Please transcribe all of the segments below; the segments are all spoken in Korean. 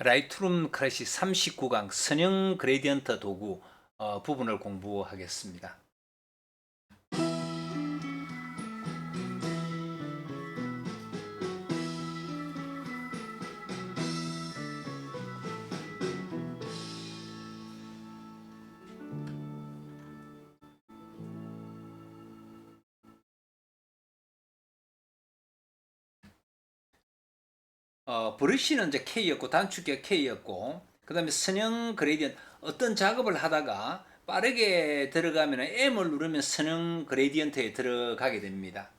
라이트룸 클래식 39강 선형 그레디언트 도구 어, 부분을 공부하겠습니다. 어, 브러쉬는 이제 K였고 단축키가 K였고 그 다음에 선형 그레디언트 어떤 작업을 하다가 빠르게 들어가면 M을 누르면 선형 그레디언트에 들어가게 됩니다.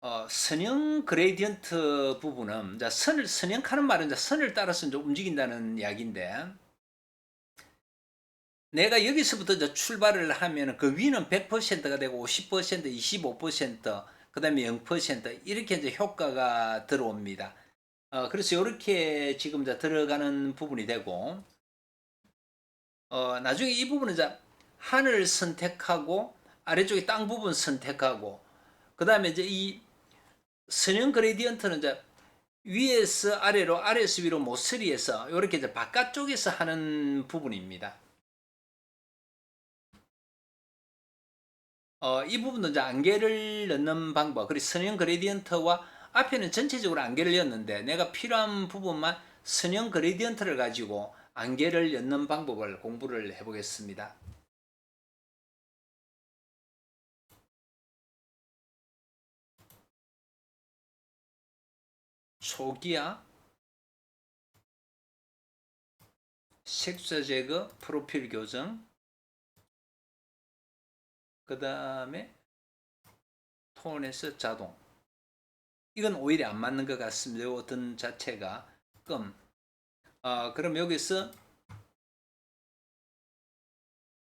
어, 선형 그레디언트 부분은 이제 선을 선형하는 말은 이제 선을 따라서 이제 움직인다는 이야기인데 내가 여기서부터 이제 출발을 하면 그 위는 100%가 되고 50%, 25%, 그 다음에 0% 이렇게 이제 효과가 들어옵니다. 어, 그래서 이렇게 지금 이제 들어가는 부분이 되고, 어, 나중에 이 부분은 이제 하늘 선택하고, 아래쪽에 땅 부분 선택하고, 그 다음에 이제 이 선형 그레디언트는 이제 위에서 아래로, 아래에서 위로 모서리에서 이렇게 이제 바깥쪽에서 하는 부분입니다. 어, 이 부분도 이제 안개를 넣는 방법, 그리고 선형 그레디언트와 앞에는 전체적으로 안개를 넣었는데 내가 필요한 부분만 선형 그레디언트를 가지고 안개를 넣는 방법을 공부를 해보겠습니다. 초기화, 색소 제거, 프로필 교정, 그 다음에 톤에서 자동. 이건 오히려 안 맞는 것 같습니다. 요 어떤 자체가 끔. 어, 그럼 여기서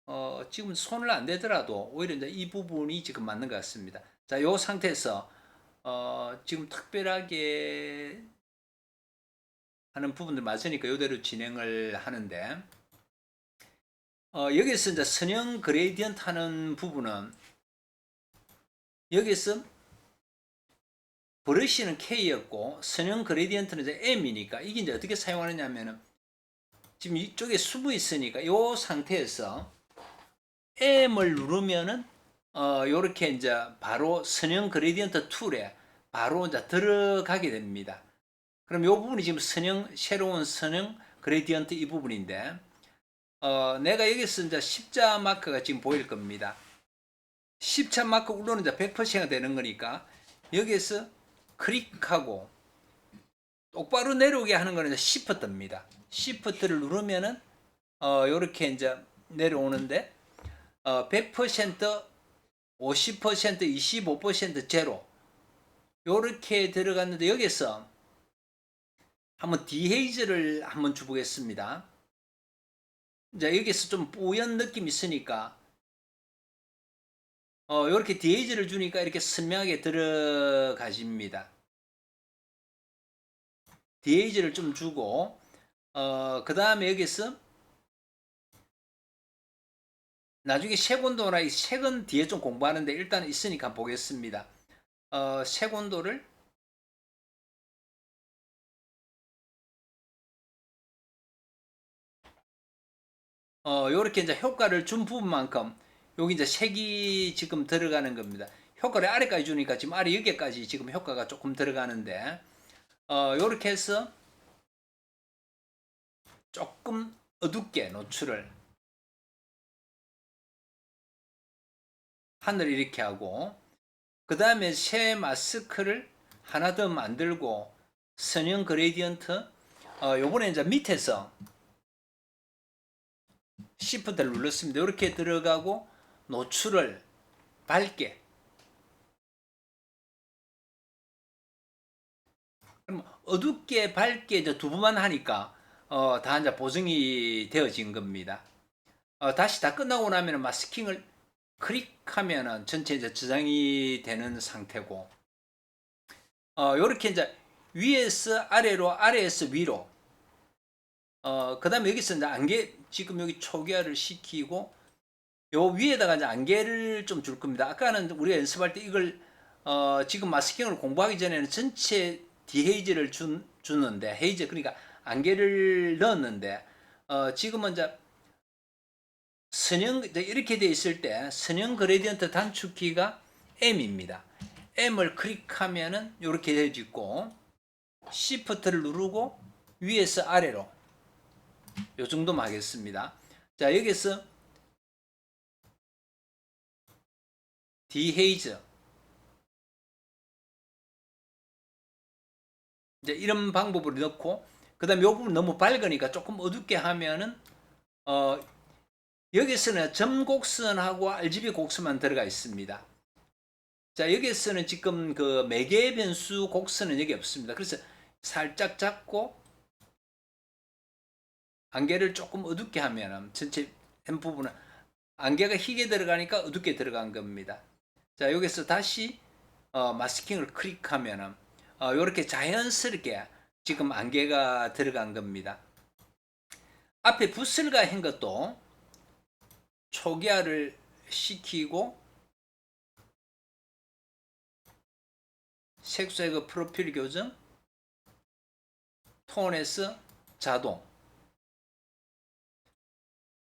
어, 지금 손을 안 대더라도 오히려 이제 이 부분이 지금 맞는 것 같습니다. 자, 요 상태에서 어, 지금 특별하게 하는 부분들 맞으니까 이대로 진행을 하는데 어, 여기서 이제 선형 그레디언트 하는 부분은 여기서 브러쉬는 K였고 선형 그레디언트는 이제 M이니까 이게 이제 어떻게 사용하느냐면은 지금 이쪽에 수부 있으니까 이 상태에서 M을 누르면은 어 요렇게 이제 바로 선형 그레디언트 툴에 바로 이제 들어가게 됩니다. 그럼 요 부분이 지금 선형 새로운 선형 그레디언트 이 부분인데 어, 내가 여기서 십자 마크가 지금 보일 겁니다. 십자 마크 울로는 이제 100%가 되는 거니까 여기에서 클릭하고 똑바로 내려오게 하는 거는 시프트입니다. 시프트를 누르면은 어, 요렇게 이제 내려오는데 어, 100% 50% 25% 제로 요렇게 들어갔는데 여기서 한번 디헤이즈를 한번 주보겠습니다. 이제 여기서 좀 뿌연 느낌이 있으니까 어 이렇게 디에이즈를 주니까 이렇게 선명하게 들어가집니다. 디에이즈를 좀 주고 어 그 다음에 여기서 나중에 색온도나 이 색은 뒤에 좀 공부하는데 일단 있으니까 보겠습니다. 어 색온도를 어, 요렇게 이제 효과를 준 부분만큼 여기 이제 색이 지금 들어가는 겁니다. 효과를 아래까지 주니까 지금 아래 여기까지 지금 효과가 조금 들어가는데 어, 요렇게 해서 조금 어둡게 노출을 하늘 이렇게 하고 그 다음에 새 마스크를 하나 더 만들고 선형 그레디언트 어, 요번에 이제 밑에서 시프트를 눌렀습니다. 이렇게 들어가고 노출을 밝게 그럼 어둡게 밝게 이제 두 번만 하니까 어, 다 이제 보정이 되어진 겁니다. 어, 다시 다 끝나고 나면 마스킹을 클릭하면은 전체 이제 저장이 되는 상태고 어, 이렇게 이제 위에서 아래로 아래에서 위로 어, 그 다음에 여기서 이제 안개, 지금 여기 초기화를 시키고, 요 위에다가 이제 안개를 좀 줄 겁니다. 아까는 우리가 연습할 때 이걸, 어, 지금 마스킹을 공부하기 전에는 전체 디헤이즈를 준, 주는데 헤이즈 그러니까 안개를 넣었는데 어, 지금은 이제 선형 이렇게 돼 있을 때 선형 그레디언트 단축키가 M입니다. M을 클릭하면은 이렇게 되어지고 Shift를 누르고 위에서 아래로 요 정도만 하겠습니다. 자 여기서 디헤이즈 이제 이런 방법으로 넣고 그 다음에 요 부분 너무 밝으니까 조금 어둡게 하면은 어 여기서는 점 곡선하고 RGB 곡선만 들어가 있습니다. 자 여기서는 지금 그 매개 변수 곡선은 여기 없습니다. 그래서 살짝 잡고 안개를 조금 어둡게 하면은 전체 M 부분은 안개가 희게 들어가니까 어둡게 들어간 겁니다. 자 여기서 다시 어, 마스킹을 클릭하면은 어, 이렇게 자연스럽게 지금 안개가 들어간 겁니다. 앞에 붓슬과 한 것도 초기화를 시키고 색소의 그 프로필 교정 톤에서 자동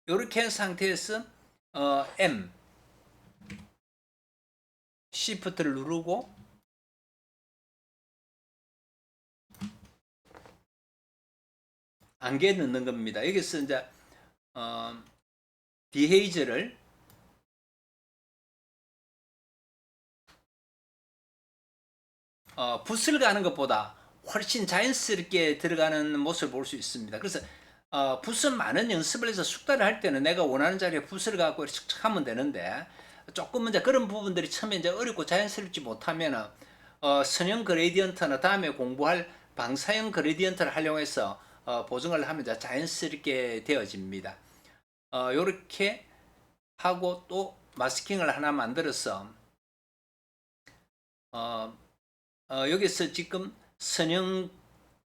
이렇게 한 상태에서 어, M Shift를 누르고 안개 넣는 겁니다. 여기서 이제 어, 디헤이즈를 어, 붓을 가는 것보다 훨씬 자연스럽게 들어가는 모습을 볼 수 있습니다. 그래서 어, 붓은 많은 연습을 해서 숙달을 할 때는 내가 원하는 자리에 붓을 갖고 이렇게 착 하면 되는데 조금 이제 그런 부분들이 처음에 이제 어렵고 자연스럽지 못하면은 어, 선형 그레디언트나 다음에 공부할 방사형 그레디언트를 활용해서 어, 보정을 하면 이제 자연스럽게 되어집니다. 어, 요렇게 하고 또 마스킹을 하나 만들어서 어, 어, 여기서 지금 선형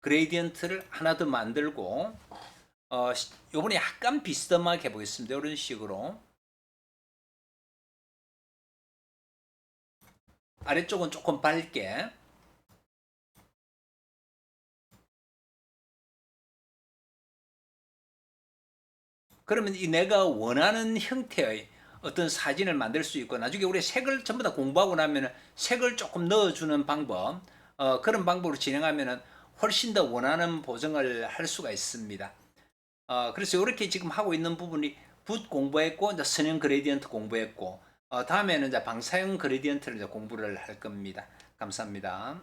그레디언트를 하나 더 만들고 어, 시- 요번에 약간 비스듬하게 해보겠습니다. 이런 식으로 아래쪽은 조금 밝게 그러면 이 내가 원하는 형태의 어떤 사진을 만들 수 있고 나중에 우리 색을 전부 다 공부하고 나면은 색을 조금 넣어주는 방법 어, 그런 방법으로 진행하면은 훨씬 더 원하는 보정을 할 수가 있습니다. 어, 그래서 이렇게 지금 하고 있는 부분이 붓 공부했고 이제 선형 그레디언트 공부했고 어, 다음에는 이제 방사형 그레디언트를 이제 공부를 할 겁니다. 감사합니다.